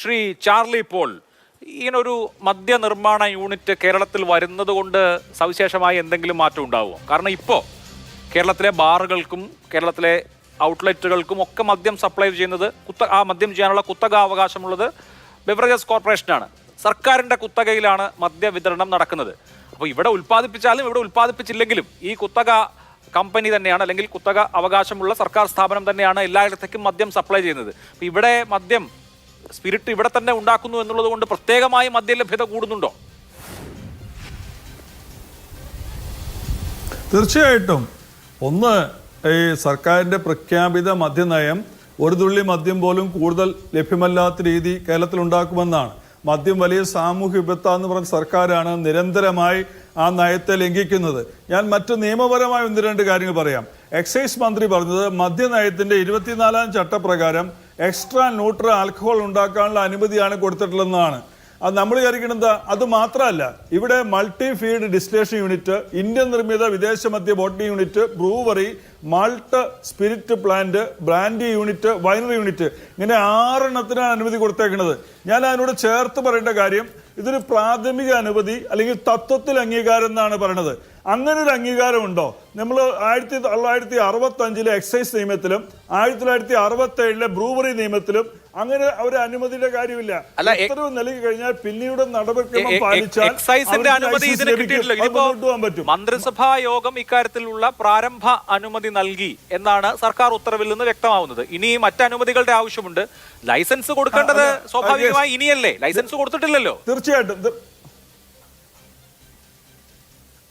Shri Charlie Paul ഇങ്ങനൊരു മദ്യനിർമ്മാണ unit കേരളത്തിൽ വരുന്നത് കൊണ്ട് സവിശേഷമായി എന്തെങ്കിലും മാറ്റം ഉണ്ടാവുമോ? കാരണം ഇപ്പോൾ കേരളത്തിലെ ബാറുകൾക്കും കേരളത്തിലെ ഔട്ട്ലെറ്റുകൾക്കും ഒക്കെ മദ്യം സപ്ലൈ ചെയ്യുന്നത് കുത്ത ആ മദ്യം ചെയ്യാനുള്ള കുത്തക അവകാശമുള്ളത് ബെവറേജസ് കോർപ്പറേഷനാണ്. സർക്കാരിന്റെ കുത്തകയിലാണ് മദ്യ വിതരണം നടക്കുന്നത്. അപ്പോൾ ഇവിടെ ഉൽപ്പാദിപ്പിച്ചാലും ഇവിടെ ഉൽപ്പാദിപ്പിച്ചില്ലെങ്കിലും ഈ കുത്തക കമ്പനി തന്നെയാണ് അല്ലെങ്കിൽ കുത്തക അവകാശമുള്ള സർക്കാർ സ്ഥാപനം തന്നെയാണ് എല്ലായിടത്തേക്കും മദ്യം സപ്ലൈ ചെയ്യുന്നത്. ഇവിടെ മദ്യം സ്പിരിറ്റ് ഇവിടെ തന്നെ ഉണ്ടാക്കുന്നു എന്നുള്ളത് കൊണ്ട് പ്രത്യേകമായി മദ്യലഭ്യത കൂടുന്നുണ്ടോ? തീർച്ചയായിട്ടും. ഒന്ന് ഈ സർക്കാരിന്റെ പ്രഖ്യാപിത മദ്യനയം ഒരു തുള്ളി മദ്യം പോലും കൂടുതൽ ലഭ്യമല്ലാത്ത രീതി കേരളത്തിൽ ഉണ്ടാക്കുമെന്നാണ് മദ്യം വലിയ സാമൂഹ്യ വിപത്താന്ന് പറഞ്ഞ സർക്കാരാണ് നിരന്തരമായി ആ നയത്തെ ലംഘിക്കുന്നത്. ഞാൻ മറ്റു നിയമപരമായ ഒന്ന് രണ്ട് കാര്യങ്ങൾ പറയാം. എക്സൈസ് മന്ത്രി പറഞ്ഞത് മദ്യനയത്തിന്റെ ഇരുപത്തിനാലാം ചട്ടപ്രകാരം എക്സ്ട്രാ ന്യൂട്രൽ ആൽക്കഹോൾ ഉണ്ടാക്കാനുള്ള അനുമതിയാണ് കൊടുത്തിട്ടുള്ളതെന്നാണ്. അത് നമ്മൾ വിചാരിക്കുന്നത് അത് മാത്രമല്ല ഇവിടെ multi feed distillation unit Indian നിർമ്മിത വിദേശ മദ്യ bottling unit brewery malt spirit plant brandy unit winery unit ഇങ്ങനെ ആറെണ്ണത്തിനാണ് അനുമതി കൊടുത്തേക്കുന്നത്. ഞാൻ അതിനോട് ചേർത്ത് പറയേണ്ട കാര്യം ഇതൊരു പ്രാഥമിക അനുമതി അല്ലെങ്കിൽ തത്വത്തിൽ അംഗീകാരം എന്നാണ് പറയണത്. അങ്ങനെ ഒരു അംഗീകാരം ഉണ്ടോ നമ്മൾ ആയിരത്തി തൊള്ളായിരത്തി അറുപത്തി അഞ്ചിലെ എക്സൈസ് നിയമത്തിലും ആയിരത്തി തൊള്ളായിരത്തി അറുപത്തി ഏഴിലെ ബ്രൂവറി നിയമത്തിലും അങ്ങനെ ഒരു അനുമതിയുടെ കാര്യമില്ല. ഉത്തരവ് നൽകി കഴിഞ്ഞാൽ പിന്നീട് നടപടിക്രമം പാലിച്ചാൽ എക്സൈസിന്റെ അനുമതി ഇതിന് കിട്ടിയിട്ടില്ല. ഇതിപ്പോ മന്ത്രിസഭാ യോഗം ഇക്കാര്യത്തിലുള്ള പ്രാരംഭ അനുമതി നൽകി എന്നാണ് സർക്കാർ ഉത്തരവിൽ നിന്ന് വ്യക്തമാവുന്നത്. ഇനി മറ്റ് അനുമതികളുടെ ആവശ്യമുണ്ട്. ലൈസൻസ് കൊടുക്കേണ്ടത് സ്വാഭാവികമായി ഇനിയല്ലേ? ലൈസൻസ് കൊടുത്തിട്ടില്ലല്ലോ? തീർച്ചയായിട്ടും.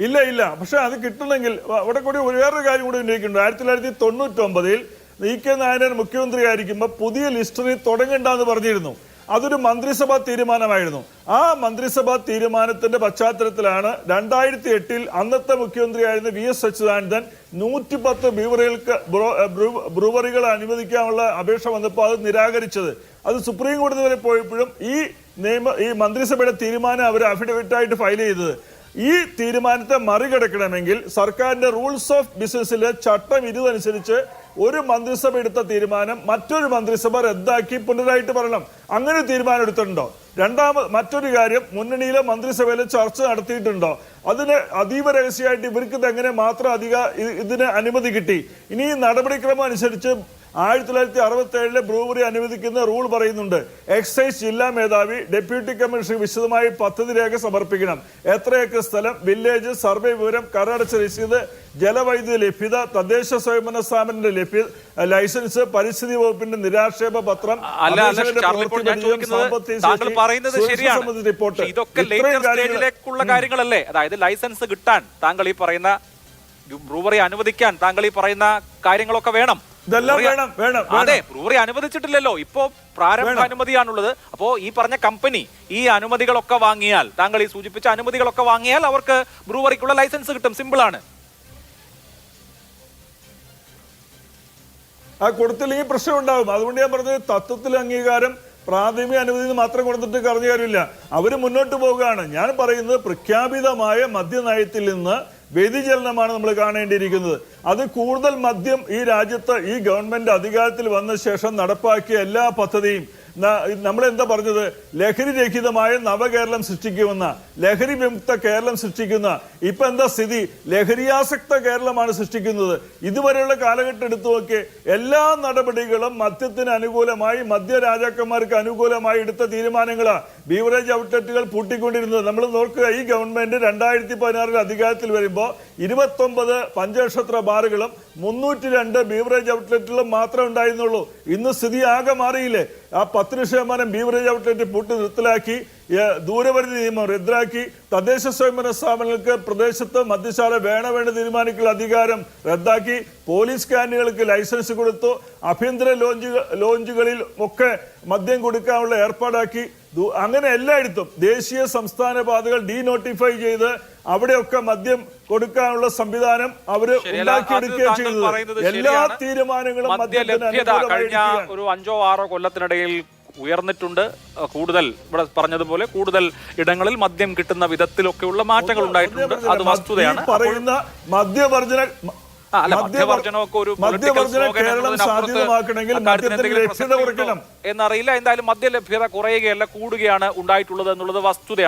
ഇല്ല ഇല്ല. പക്ഷെ അത് കിട്ടണമെങ്കിൽ അവിടെ കൂടി ഒരു വേറൊരു കാര്യം കൂടി ഉന്നയിക്കുന്നുണ്ട്. ആയിരത്തി തൊള്ളായിരത്തി തൊണ്ണൂറ്റി ഒമ്പതിൽ ഇ കെ നായനാർ മുഖ്യമന്ത്രിയായിരിക്കുമ്പോൾ പുതിയ ലിസ്റ്ററി തുടങ്ങണ്ടെന്ന് പറഞ്ഞിരുന്നു. അതൊരു മന്ത്രിസഭാ തീരുമാനമായിരുന്നു. ആ മന്ത്രിസഭാ തീരുമാനത്തിന്റെ പശ്ചാത്തലത്തിലാണ് രണ്ടായിരത്തി എട്ടിൽ അന്നത്തെ മുഖ്യമന്ത്രിയായിരുന്ന വി എസ് അച്യുതാനന്ദൻ നൂറ്റി പത്ത് ബ്രൂവറികൾക്ക് ബ്രൂവറികൾ അനുവദിക്കാനുള്ള അപേക്ഷ വന്നപ്പോൾ അത് നിരാകരിച്ചത്. അത് സുപ്രീം കോടതി വരെ പോയപ്പോഴും ഈ നിയമ ഈ മന്ത്രിസഭയുടെ തീരുമാനം അവർ അഫിഡവിറ്റായിട്ട് ഫയൽ ചെയ്തത്. ഈ തീരുമാനത്തെ മറികടക്കണമെങ്കിൽ സർക്കാരിന്റെ റൂൾസ് ഓഫ് ബിസിനസ്സിലെ ചട്ടം ഇതനുസരിച്ച് ഒരു മന്ത്രിസഭ എടുത്ത തീരുമാനം മറ്റൊരു മന്ത്രിസഭ റദ്ദാക്കി പുനരായിട്ട് പറയണം അങ്ങനെ തീരുമാനം എടുത്തിട്ടുണ്ടോ? രണ്ടാമത് മറ്റൊരു കാര്യം മുന്നണിയിലെ മന്ത്രിസഭയിലെ ചർച്ച നടത്തിയിട്ടുണ്ടോ? അതിന് അതീവ രഹസ്യമായിട്ട് ഇവർക്ക് ഇത് എങ്ങനെ മാത്രം അധിക ഇതിന് അനുമതി കിട്ടി? ഇനി നടപടിക്രമം അനുസരിച്ച് ആയിരത്തി തൊള്ളായിരത്തി അറുപത്തി ഏഴിലെ ബ്രൂവറി അനുവദിക്കുന്ന റൂൾ പറയുന്നുണ്ട് എക്സൈസ് ജില്ലാ മേധാവി ഡെപ്യൂട്ടി കമ്മീഷണർ വിശദമായി പദ്ധതി രേഖ സമർപ്പിക്കണം. എത്ര ഏക്കർ സ്ഥലം വില്ലേജ് സർവേ വിവരം കരടച്ച രസീത് ജലവൈദ്യുതി ലഭ്യത തദ്ദേശ സ്വയംഭരണ സ്ഥാപനത്തിന്റെ ലഭ്യത ലൈസൻസ് പരിസ്ഥിതി വകുപ്പിന്റെ നിരാക്ഷേപ പത്രം റിപ്പോർട്ട്. ഇതൊക്കെ ലേറ്റർ കാര്യങ്ങളല്ലേ അതായത് ലൈസൻസ് കിട്ടാൻ താങ്കൾ ഈ പറയുന്ന ബ്രൂവറി അനുവദിക്കാൻ താങ്കൾ ഈ പറയുന്ന കാര്യങ്ങളൊക്കെ വേണം. ഇതെല്ലാം ബ്രൂവറി- വേണം, വേണം, അതെ ബ്രൂറി ബ്രൂവറി അനുവദിച്ചിട്ടില്ലല്ലോ. ഇപ്പോ പ്രാരംഭ. അനുമതിയാണുള്ളത്. അപ്പോ ഈ പറഞ്ഞ കമ്പനി ഈ അനുമതികളൊക്കെ വാങ്ങിയാൽ താങ്കൾ ഈ സൂചിപ്പിച്ച അനുമതികളൊക്കെ വാങ്ങിയാൽ അവർക്ക് ബ്രൂവറിക്കുള്ള ലൈസൻസ് കിട്ടും. സിമ്പിൾ ആണ്. ആ കൊടുത്തില്ലെങ്കിൽ പ്രശ്നം ഉണ്ടാവും. അതുകൊണ്ട് ഞാൻ പറഞ്ഞത് തത്വത്തിൽ അംഗീകാരം പ്രാഥമിക അനുമതി മാത്രം കൊടുത്തിട്ട് കറഞ്ഞ കാര്യമില്ല. അവർ മുന്നോട്ട് പോവുകയാണ്. ഞാൻ പറയുന്നത് പ്രഖ്യാപിതമായ മദ്യനയത്തിൽ നിന്ന് വ്യതിചലനമാണ് നമ്മൾ കാണേണ്ടിയിരിക്കുന്നത്. അത് കൂടുതൽ മദ്യം ഈ രാജ്യത്ത് ഈ ഗവൺമെന്റ് അധികാരത്തിൽ വന്ന ശേഷം നടപ്പാക്കിയ എല്ലാ പദ്ധതിയും നമ്മൾ എന്താ പറഞ്ഞത്? ലഹരി രഹിതമായ നവകേരളം സൃഷ്ടിക്കുമെന്ന ലഹരി വിമുക്ത കേരളം സൃഷ്ടിക്കുന്ന ഇപ്പൊ എന്താ സ്ഥിതി? ലഹരിയാസക്ത കേരളമാണ് സൃഷ്ടിക്കുന്നത്. ഇതുവരെയുള്ള കാലഘട്ടം എടുത്തു നോക്കി എല്ലാ നടപടികളും മദ്യത്തിന് അനുകൂലമായി മദ്യ രാജാക്കന്മാർക്ക് അനുകൂലമായി എടുത്ത തീരുമാനങ്ങളാ. ബീവറേജ് ഔട്ട്ലെറ്റുകൾ പൂട്ടിക്കൊണ്ടിരുന്നത്. നമ്മൾ നോക്കുക ഈ ഗവൺമെന്റ് രണ്ടായിരത്തി പതിനാറിൽ അധികാരത്തിൽ വരുമ്പോൾ ഇരുപത്തൊമ്പത് പഞ്ചനക്ഷത്ര ബാറുകളും മുന്നൂറ്റി രണ്ട് ബീവറേജ് ഔട്ട്ലെറ്റുകളും മാത്രമേ ഉണ്ടായിരുന്നുള്ളൂ. ഇന്ന് സ്ഥിതി ആകെ മാറിയില്ലേ? ആ പത്തിന് ശതമാനം ബീവറേജ് ഔട്ട്ലെറ്റ് പൂട്ടി നിർത്തലാക്കി ദൂരപരിധി നിയമം റദ്ദാക്കി തദ്ദേശ സ്വയംഭരണ സ്ഥാപനങ്ങൾക്ക് പ്രദേശത്ത് മദ്യശാല വേണ വേണ്ട തീരുമാനിക്കുന്ന അധികാരം റദ്ദാക്കി പോലീസ് സ്കാനുകൾക്ക് ലൈസൻസ് കൊടുത്തു ആഭ്യന്തര ലോഞ്ചുകൾ ലോഞ്ചുകളിൽ ഒക്കെ മദ്യം കൊടുക്കാനുള്ള ഏർപ്പാടാക്കി അങ്ങനെ എല്ലായിടത്തും ദേശീയ സംസ്ഥാന പാതകൾ ഡീനോട്ടിഫൈ ചെയ്ത് അവിടെയൊക്കെ മദ്യം കൊടുക്കാനുള്ള സംവിധാനം അവർ ഉണ്ടാക്കിയെടുക്കുകയും ചെയ്തത് എല്ലാ തീരുമാനങ്ങളും കഴിഞ്ഞ ഒരു അഞ്ചോ ആറോ കൊല്ലത്തിനിടയിൽ ഉയർന്നിട്ടുണ്ട്. കൂടുതൽ ഇവിടെ പറഞ്ഞതുപോലെ കൂടുതൽ ഇടങ്ങളിൽ മദ്യം കിട്ടുന്ന വിധത്തിലൊക്കെയുള്ള മാറ്റങ്ങൾ ഉണ്ടായിട്ടുണ്ട്. അത് വസ്തുതയാണ്. പറയുന്ന മദ്യവർജന എന്നറിയില്ല. എന്തായാലും മദ്യലഭ്യത കുറയുകയല്ല കൂടുകയാണ് ഉണ്ടായിട്ടുള്ളത് എന്നുള്ളത് വസ്തുതയാണ്.